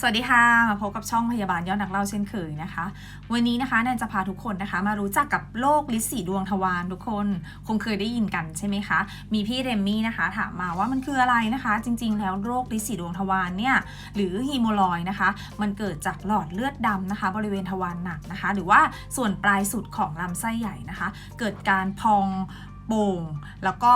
สวัสดีค่ะ มาพบกับช่องพยาบาลยอดนักเล่าเช่นเคยนะคะ วันนี้นะคะแนนจะพาทุกคนนะคะ มารู้จักกับโรคลิสีดวงทวารทุกคนคงเคยได้ยินกันใช่ไหมคะ มีพี่เรมมี่นะคะถามมาว่ามันคืออะไรนะคะ จริง ๆ แล้วโรคลิสีดวงทวารเนี่ยหรือฮีโมลอยนะคะ มันเกิดจากหลอดเลือดดำนะคะ บริเวณทวารหนักนะคะ หรือว่าส่วนปลายสุดของลำไส้ใหญ่นะคะ เกิดการพอง โป่งแล้วก็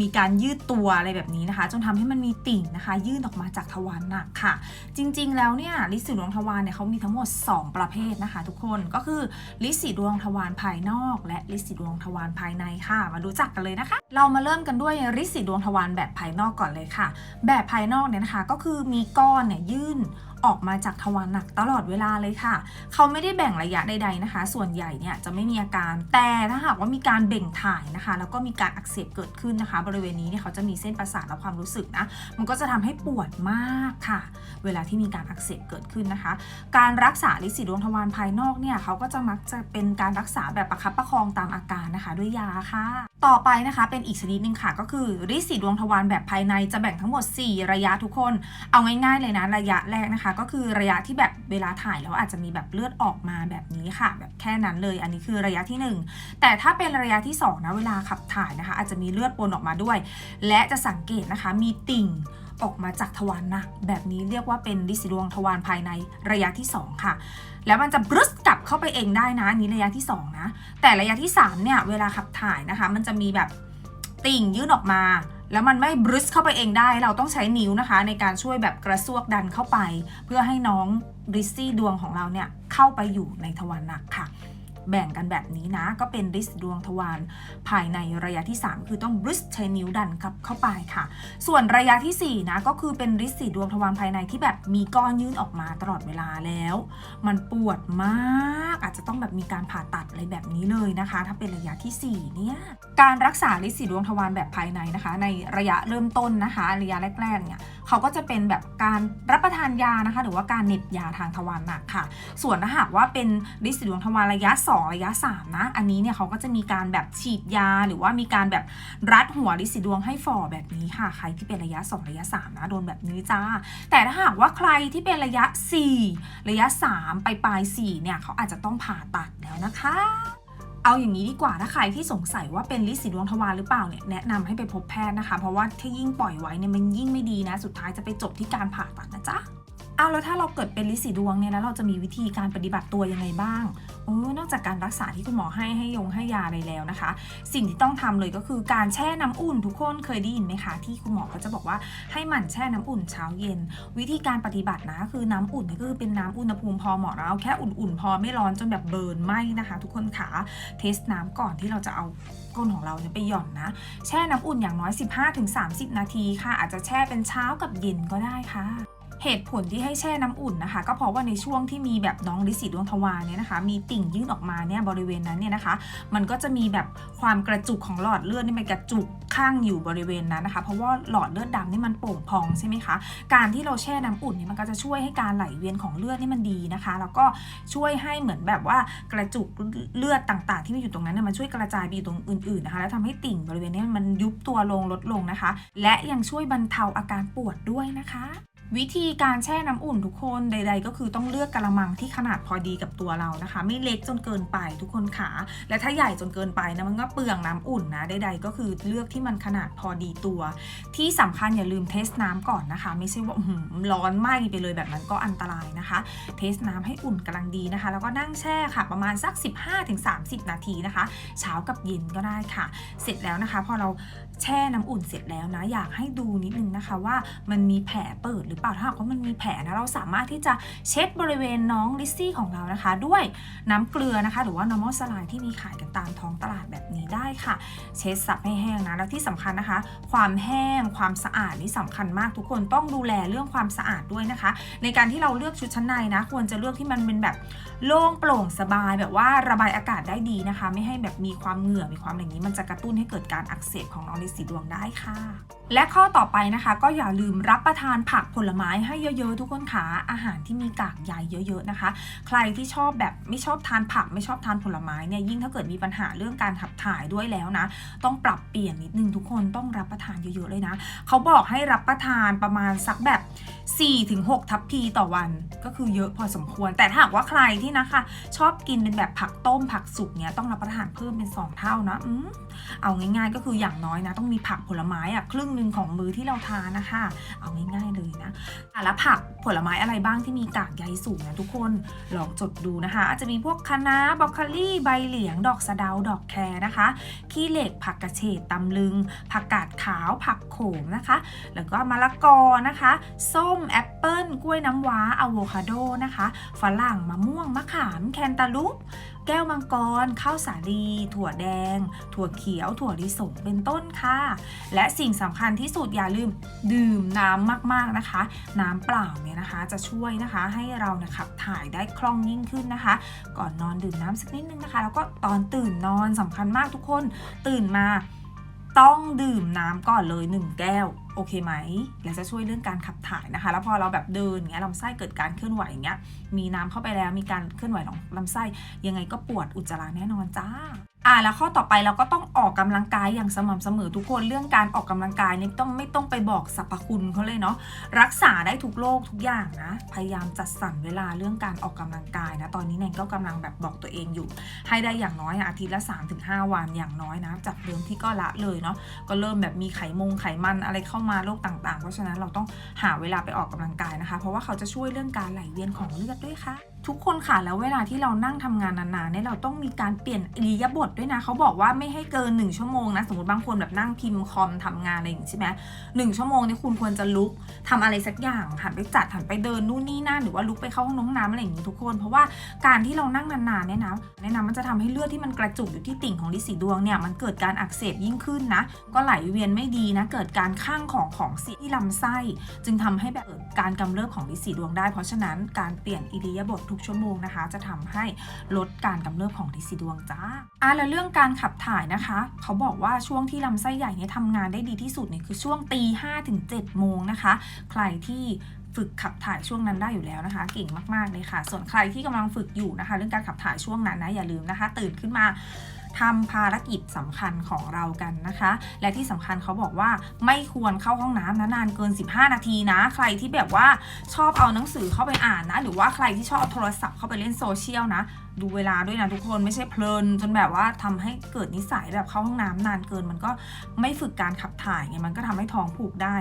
มีการยืดตัวอะไรแบบนี้นะคะ จนทำให้มันมีติ่งนะคะ ยื่นออกมาจากทวารหนักค่ะ จริงๆ แล้วเนี่ยลิสีดวงทวารเนี่ยเขามีทั้งหมด 2 ประเภทนะคะ ทุกคนก็คือลิสีดวงทวารภายนอก และลิสีดวงทวารภายในค่ะ มารู้จักกันเลยนะคะ เรามาเริ่มกันด้วยลิสีดวงทวารแบบภายนอกก่อนเลยค่ะ แบบภายนอกเนี่ยนะคะก็คือมีก้อนเนี่ยยื่น ออกมาจากทวารหนักตลอดเวลาเลยค่ะ เขาไม่ได้แบ่งระยะใดๆนะคะ ส่วนใหญ่เนี่ยจะไม่มีอาการ แต่ถ้าหากว่ามีการเบ่งถ่ายนะคะ แล้วก็มีการอักเสบเกิดขึ้นนะคะ บริเวณนี้เนี่ยเขาจะมีเส้นประสาทและความรู้สึกนะ มันก็จะทำให้ปวดมากค่ะ เวลาที่มีการอักเสบเกิดขึ้นนะคะ การรักษาลิสีดวงทวารภายนอกเนี่ยเขาก็จะมักจะเป็นการรักษาแบบประคับประคองตามอาการนะคะ ด้วยยาค่ะ ต่อไปนะคะเป็นอีกชนิดหนึ่งค่ะก็คือลิสีดวงทวารแบบภายในจะแบ่งทั้งหมด 4 ระยะทุกคน เอาง่ายๆเลยนะระยะแรกนะคะก็คือระยะที่แบบเวลาถ่ายแล้วอาจจะมีแบบเลือดออกมาแบบนี้ค่ะ แบบแค่นั้นเลย อันนี้คือระยะที่ 1 แต่ถ้าเป็นระยะที่2นะเวลาขับถ่ายนะคะ อาจจะมีเลือดปนออกมาด้วย และจะสังเกตนะคะมีติ่งออกมาจากทวารหนักแบบนี้เรียกว่าเป็นลิสีดวงทวารภายในระยะที่ 2 ค่ะ แล้วมันจะบรึสกลับเข้าไปเองได้นะนนี้ระยะที่ 2 นะ แต่ระยะที่ 3 เนี่ย เวลาขับถ่ายนะคะ มันจะมีแบบติ่งยื่นออกมา แล้วมันไม่บรึสเข้าไปเองได้ เราต้องใช้นิ้วนะคะ ในการช่วยแบบกระซวกดันเข้าไป เพื่อให้น้องริซซี่ดวงของเราเนี่ยเข้าไปอยู่ในทวารหนักค่ะ แบ่งกันแบบนี้นะ ก็เป็นริสดวงทวารภายในระยะที่ 3 คือต้องบริสใช้นิ้วดันครับเข้าไปค่ะ ส่วนระยะทีสี่ 4 นะ ก็คือเป็นริสสีดวงทวารภายในที่แบบมีก้อนยื่นออกมาตลอดเวลาแล้ว มันปวดมาก อาจจะต้องแบบมีการผ่าตัดอะไรแบบนี้เลยนะคะ ถ้าเป็นระยะทีสี่4 เนี่ย การรักษาริสสีดวงทวารแบบภายในนะคะ ในระยะเริ่มต้นนะคะ ระยะแรกๆเนี่ย เขาก็จะเป็นแบบการรับประทานยานะคะ หรือว่าการเน็บยาทางทวารหนักค่ะ ส่วนถ้าหากว่าเป็นริสีดวงทวารระยะ 2 ระยะ 3 นะ อันนี้เนี่ยเขาก็จะมีการแบบฉีดยา หรือว่ามีการแบบรัดหัวริสีดวงให้ฝ่อแบบนี้ค่ะ ใครที่เป็นระยะ 2 ระยะ 3 นะ โดนแบบนี้จ้า แต่ถ้าหากว่าใครที่เป็นระยะ 4 ระยะ 3 ไปปลาย4เนี่ยเขาอาจจะต้องผ่าตัดแล้วนะคะ เอาอย่างนี้ดีกว่าถ้าใครที่สงสัยว่าเป็นลิสีดวงทวารหรือเปล่าเนี่ยแนะนำให้ไปพบแพทย์นะคะ เพราะว่าถ้ายิ่งปล่อยไว้เนี่ยมันยิ่งไม่ดีนะ สุดท้ายจะไปจบที่การผ่าตัดนะจ๊ะ อาแล้วถ้าเราเกิดเป็นลิสีดวงเนี่ยแล้วเราจะมีวิธีการปฏิบัติตัวยังไงบ้างโอ้นอกจากการรักษาที่คุณหมอให้ให้ยงให้ยาอะไรแล้วนะคะ สิ่งที่ต้องทำเลยก็คือการแช่น้ำอุ่น ทุกคนเคยได้ยินไหมคะ ที่คุณหมอก็จะบอกว่าให้หมั่นแช่น้ำอุ่นเช้าเย็น วิธีการปฏิบัตินะคือน้ำอุ่นเนี่ยก็คือเป็นน้ำอุณหภูมิพอเหมาะนะเอาแค่อุ่นๆพอไม่ร้อนจนแบบเบิร์นไหมนะคะ ทุกคนขาเทสน้ำก่อนที่เราจะเอาก้นของเราเนี่ยไปหย่อนนะ แช่น้ำอุ่นอย่างน้อย 15-30 นาทีค่ะ อาจจะแช่เป็นเช้ากับเย็นก็ได้ค่ะ เหตุผลที่ให้แช่น้ำอุ่นนะคะ ก็เพราะว่าในช่วงที่มีแบบน้องลิสีดวงทวารเนี่ยนะคะ มีติ่งยื่นออกมาเนี่ยบริเวณนั้นเนี่ยนะคะ มันก็จะมีแบบความกระจุกของหลอดเลือดนี่มันกระจุกข้างอยู่บริเวณนั้นนะคะ เพราะว่าหลอดเลือดดำนี่มันโป่งพองใช่ไหมคะการที่เราแช่น้ำอุ่นเนี่ยมันก็จะช่วยให้การไหลเวียนของเลือดนี่มันดีนะคะ แล้วก็ช่วยให้เหมือนแบบว่ากระจุกเลือดต่างๆ ที่มันอยู่ตรงนั้นเนี่ยมันช่วยกระจายไปอยู่ตรงอื่นๆนะคะแล้วทำให้ติ่งบริเวณนี้มันยุบตัวลงลดลงนะคะ และยังช่วยบรรเทาอาการปวดด้วยนะคะ วิธีการแช่น้ำอุ่นทุกคนใด ๆ ก็คือต้องเลือกกระมังที่ขนาดพอดีกับตัวเรานะคะ ไม่เล็กจนเกินไปทุกคนขาและถ้าใหญ่จนเกินไปนะมันก็เปลืองน้ำอุ่นนะใด ๆ ก็คือเลือกที่มันขนาดพอดีตัว ที่สำคัญอย่าลืมเทสน้ำก่อนนะคะ ไม่ใช่ว่าร้อนไหม้ไปเลยแบบนั้นก็อันตรายนะคะ เทสน้ำให้อุ่นกำลังดีนะคะ แล้วก็นั่งแช่ค่ะ ประมาณสัก 15-30 นาทีนะคะ เช้ากับเย็นก็ได้ค่ะ เสร็จแล้วนะคะ พอเราแช่น้ำอุ่นเสร็จแล้วนะอยากให้ดูนิดนึงนะคะว่ามันมีแผลเปิดหรือเปล่าถ้าหากว่ามันมีแผลนะเราสามารถที่จะเช็ดบริเวณน้องลิซซี่ของเรานะคะ ด้วยน้ำเกลือนะคะ หรือว่า normal saline ที่มีขายกันตามท้องตลาดแบบนี้ได้ค่ะ เช็ดซับให้แห้งนะแล้วที่สำคัญนะคะ ความแห้งความสะอาดนี่สำคัญมากทุกคนต้องดูแลเรื่องความสะอาดด้วยนะคะ ในการที่เราเลือกชุดชั้นในนะ ควรจะเลือกที่มันเป็นแบบโล่งโปร่งสบายแบบว่าระบายอากาศได้ดีนะคะ ไม่ให้แบบมีความเหงื่อมีความอะไรอย่างนี้ มันจะกระตุ้นให้เกิดการอักเสบของน้องลินสีดวงได้ค่ะ และข้อต่อไปนะคะ ก็อย่าลืมรับประทานผักผลไม้ให้เยอะๆ ทุกคนค่ะอาหารที่มีกากใยเยอะๆนะคะ ใครที่ชอบแบบไม่ชอบทานผักไม่ชอบทานผลไม้เนี่ยยิ่งถ้าเกิดมีปัญหาเรื่องการขับถ่ายด้วยแล้วนะ ต้องปรับเปลี่ยนนิดนึงทุกคนต้องรับประทานเยอะๆเลยนะเขาบอกให้รับประทานประมาณสักแบบ 4-6 ทัพพีต่อวันก็คือเยอะพอสมควร แต่ถ้าหากว่าใครที่นะคะ ชอบกินเป็นแบบผักต้มผักสุกเนี่ยต้องรับประทานเพิ่มเป็น 2 เท่านะอเอาง่ายๆ ก็คืออย่างน้อยนะ ต้องมีผักผลไม้อะครึ่งนึ่งของมื้อที่เราทานนะคะ เอาง่ายๆเลยนะอะแล้วผักผลไม้อะไรบ้างที่มีกากใยสูงนะทุกคนลองจดดูนะคะ อาจจะมีพวกคะน้าบรอกโคลี่ใบเหลียง ดอกสะเดาดอกแครนะคะขี้เหล็กผักกระเฉดตำลึง ผักกาดขาวผักโขมนะคะ แล้วก็มะละกอนะคะ ส้มแอปเปิลกล้วยน้ำว้าอะโวคาโดนะคะฝรั่งมะม่วงมะขามแคนตาลูปแก้วมังกร ข้าวสาลี ถั่วแดง ถั่วเขียว ถั่วลิสง เป็นต้นค่ะ และสิ่งสำคัญที่สุดอย่าลืมดื่มน้ำมากๆนะคะ น้ำเปล่าเนี่ยนะคะจะช่วยนะคะให้เราเนี่ยขับถ่ายได้คล่องยิ่งขึ้นนะคะ ก่อนนอนดื่มน้ำสักนิดนึงนะคะ แล้วก็ตอนตื่นนอนสำคัญมากทุกคน ตื่นมาต้องดื่มน้ำก่อนเลย 1 แก้ว โอเคไหม และจะช่วยเรื่องการขับถ่ายนะคะ แล้วพอเราแบบเดินอย่างเงี้ยลำไส้เกิดการเคลื่อนไหวอย่างเงี้ยมีน้ำเข้าไปแล้วมีการเคลื่อนไหวของลำไส้ ยังไงก็ปวดอุจจาระแน่นอนจ้า อ่าแล้วข้อต่อไปเราก็ต้องออกกำลังกายอย่างสม่ำเสมอทุกคนเรื่องการออกกำลังกายนี่ต้องไม่ต้องไปบอกสรรพคุณเขาเลยเนาะรักษาได้ทุกโรคทุกอย่างนะพยายามจัดสรรเวลาเรื่องการออกกำลังกายนะตอนนี้แนนก็กำลังแบบบอกตัวเองอยู่ ให้ได้อย่างน้อยอาทิตย์ละ3-5 วันอย่างน้อยนะจากเดิมที่ก็ละเลยเนาะก็เริ่มแบบมีไขมงไขมันอะไรเข้ามาโรคต่างๆ เพราะฉะนั้นเราต้องหาเวลาไปออกกำลังกายนะคะ เพราะว่าเขาจะช่วยเรื่องการไหลเวียนของเลือดด้วยค่ะทุกคนค่ะแล้วเวลาที่เรานั่งทำงานนานๆเนี่ยเราต้องมีการเปลี่ยนอิริยาบถด้วยนะเขาบอกว่าไม่ให้เกิน1ชั่วโมงนะสมมติบางคนแบบนั่งพิมพ์คอมทำงานอะไรอย่างนี้ใช่ไหมหนึ่งชั่วโมงเนี่ยคุณควรจะลุกทำอะไรสักอย่างหันไปจัดหันไปเดินนู่นนี่นั่นหรือว่าลุกไปเข้าห้องน้ำน้ำอะไรอย่างนี้ทุกคน เพราะว่าการที่เรานั่งนานๆเนี่ยนะแนะนำมันจะทำให้เลือดที่มันกระจุกอยู่ที่ติ่งของลิสีดวงเนี่ยมันเกิดการอักเสบยิ่งขึ้นนะ ก็ไหลเวียนไม่ดีนะ เกิดการข้างของของเสียที่ลำไส้ จึงทำให้แบบเกิดการกำเริบของลิสีดวงได้ เพราะฉะนั้นการเปลี่ยนอิริยาบถทุกชั่วโมงนะคะ จะทำให้ลดการกำเริบของลิสีดวงจ้าอะแล้วเรื่องการขับถ่ายนะคะ เขาบอกว่าช่วงที่ลำไส้ใหญ่เนี่ยทำงานได้ดีที่สุดเนี่ยคือช่วงตีห้าถึงเจ็ดโมงนะคะ ใครที่ฝึกขับถ่ายช่วงนั้นได้อยู่แล้วนะคะ เก่งมากๆเลยค่ะ ส่วนใครที่กำลังฝึกอยู่นะคะ เรื่องการขับถ่ายช่วงนั้นนะอย่าลืมนะคะ ตื่นขึ้นมา ทำภารกิจสำคัญของเรากันนะคะ และที่สำคัญเขาบอกว่าไม่ควรเข้าห้องน้ำนะนานเกิน 15 นาทีนะ ใครที่แบบว่าชอบเอาหนังสือเข้าไปอ่านนะ หรือว่าใครที่ชอบเอาโทรศัพท์เข้าไปเล่นโซเชียลนะ ดูเวลาด้วยนะทุกคนไม่ใช่เพลิน จนแบบว่าทำให้เกิดนิสัยแบบเข้าห้องน้ำนานเกิน มันก็ไม่ฝึกการขับถ่ายไงมันก็ทำให้ท้องผูกได้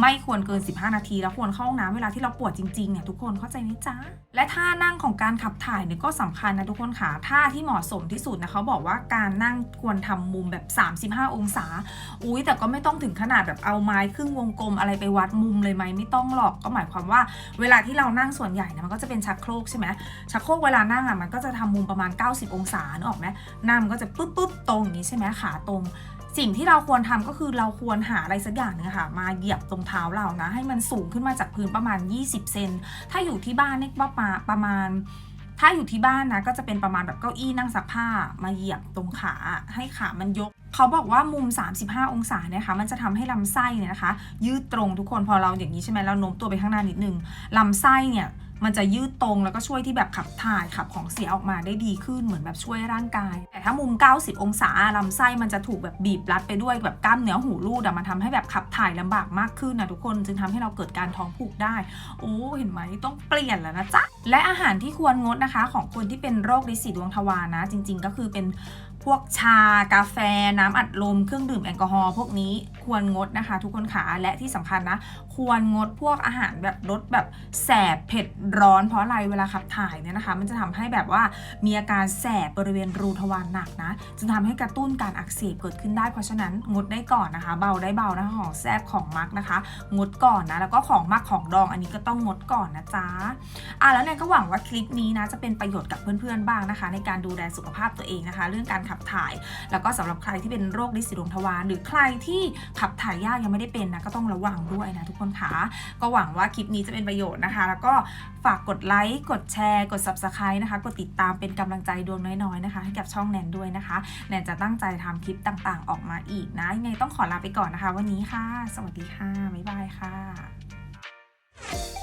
ไม่ควรเกิน 15 นาที แล้วควรเข้าห้องน้ำเวลาที่เราปวดจริงๆเนี่ยทุกคนเข้าใจไหมจ๊ะและท่านั่งของการขับถ่ายเนี่ยก็สำคัญนะทุกคนค่ะท่าที่เหมาะสมที่สุดนะเขาบอกว่าการนั่งควรทำมุมแบบ 35 องศา อุ้ยแต่ก็ไม่ต้องถึงขนาดแบบเอาไม้ครึ่งวงกลมอะไรไปวัดมุมเลยไหมไม่ต้องหรอกก็หมายความว่า เวลาที่เรานั่งส่วนใหญ่นะมันก็จะเป็นชักโครกใช่ไหมชักโครกเวลานั่งอะมันก็จะทำมุมประมาณ 90 องศานึกออกไหมหน้ามันก็จะปุ๊บปุ๊บตรงอย่างนี้ใช่ไหมขาตรง สิ่งที่เราควรทำก็คือเราควรหาอะไรสักอย่างหนึงค่ะ มาเหยียบตรงเท้าเรานะ ให้มันสูงขึ้นมาจากพื้นประมาณ 20 เซนถ้าอยู่ที่บ้านเนี่ยประมาประมาณถ้าอยู่ที่บ้านนะก็จะเป็นประมาณแบบเก้าอี้นั่งซักผ้ามาเหยียบตรงขาให้ขามันยก เขาบอกว่ามุม 35 องศาเนี่ยค่ะมันจะทำให้ลำไส้เนี่ยนะคะ ยืดตรงทุกคนพอเราอย่างนี้ใช่ไหมเราโน้มตัวไปข้างหน้านิดนึงลำไส้เนี่ย มันจะยืดตรงแล้วก็ช่วยที่แบบขับถ่ายขับของเสียออกมาได้ดีขึ้นเหมือนแบบช่วยร่างกาย แต่ถ้ามุม 90 องศาลำไส้มันจะถูกแบบบีบรัดไปด้วยแบบกล้ามเนื้อหูรูดอะมันทำให้แบบขับถ่ายลำบากมากขึ้นนะทุกคนจึงทำให้เราเกิดการท้องผูกได้ โอ้เห็นไหมต้องเปลี่ยนแล้วนะจ๊ะและอาหารที่ควรงดนะคะ ของคนที่เป็นโรคลินสีดวงทวารนะ จริง ๆ ก็คือเป็นพวกชากาแฟ น้ำอัดลม เครื่องดื่มแอลกอฮอล์พวกนี้ควรงดนะคะ ทุกคนขาและที่สำคัญนะ ควรงดพวกอาหารแบบรสแบบแสบเผ็ดร้อนเพราะอะไรเวลาขับถ่ายเนี่ยนะคะ มันจะทำให้แบบว่ามีอาการแสบบริเวณรูทวารหนักนะจึงทำให้กระตุ้นการอักเสบเกิดขึ้นได้เพราะฉะนั้นงดได้ก่อนนะคะ เบาได้เบานะคะของแสบของมักนะคะ งดก่อนนะแล้วก็ของมักของดองอันนี้ก็ต้องงดก่อนนะจ๊ะอะแล้วแนนก็หวังว่าคลิปนี้นะจะเป็นประโยชน์กับเพื่อนๆบ้างนะคะ ในการดูแลสุขภาพตัวเองนะคะ เรื่องการขับถ่าย แล้วก็สำหรับใครที่เป็นโรคลิสีดวงทวารหรือใครที่ขับถ่ายยากยังไม่ได้เป็นนะก็ต้องระวังด้วยนะทุกคนคนขาก็หวังว่าคลิปนี้จะเป็นประโยชน์นะคะ แล้วก็ฝากกดไลค์กดแชร์ กด subscribe นะคะ กดติดตามเป็นกำลังใจดวงน้อยๆนะคะ ให้กับช่องแนนด้วยนะคะแนนจะตั้งใจทำคลิปต่างๆ ออกมาอีกนะยังไงต้องขอลาไปก่อนนะคะ วันนี้ค่ะ สวัสดีค่ะบ๊ายบายค่ะ